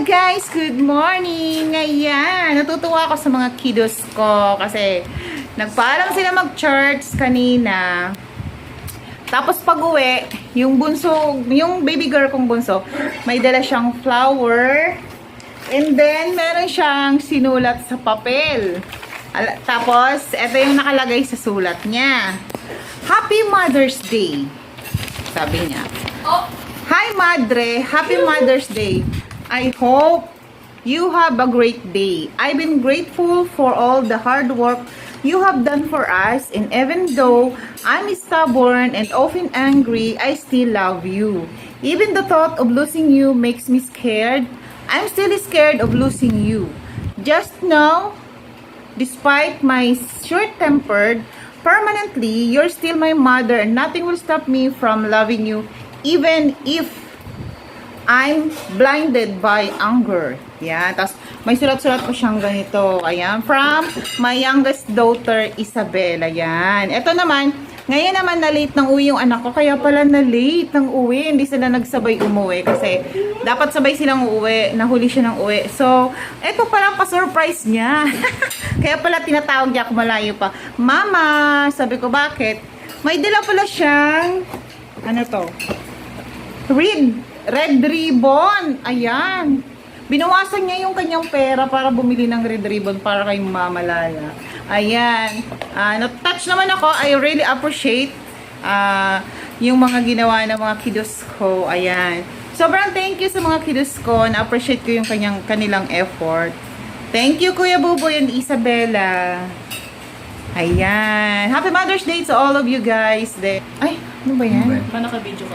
guys! Good morning! Ayan, natutuwa ako sa mga kiddos ko kasi nagpaalam sila mag-church kanina. Tapos pag uwi, yung bunso, yung baby girl kong bunso, may dala siyang flower. And then, meron siyang sinulat sa papel. Tapos, ito yung nakalagay sa sulat niya. Happy Mother's Day. Sabi niya. Hi, Madre. Happy Mother's Day. I hope you have a great day. I've been grateful for all the hard work you have done for us, and even though I'm stubborn and often angry, I still love you. Even the thought of losing you makes me scared. I'm still scared of losing you. Just know Despite my short-tempered, permanently, you're still my mother and nothing will stop me from loving you even if I'm blinded by anger. Yan. Tapos, may sulat-sulat po siyang ganito. Ayan. From my youngest daughter, Isabel. Ayan. Ito naman, ngayon naman na late ng uwi yung anak ko. Kaya pala na late ng uwi. Hindi sila nagsabay umuwi. Kasi, dapat sabay silang uuwi. Nahuli siya ng uwi. So, ito parang pa-surprise niya. kaya pala tinatawag niya ako malayo pa. Mama! Sabi ko, bakit? May dala pala siyang, ano to? Red, red ribbon. Ayan. Binawasan niya yung kanyang pera para bumili ng red ribbon para kay Mama Laya. Ayan. Ah, na-touch naman ako. I really appreciate ah, yung mga ginawa ng mga kiddos ko. Ayan. Sobrang thank you sa mga kiddos ko. Na-appreciate ko yung kanyang, kanilang effort. Thank you, Kuya Buboy and Isabella. Ayan. Happy Mother's Day to all of you guys. De Ay, ano ba yan? Paano ka-video ko?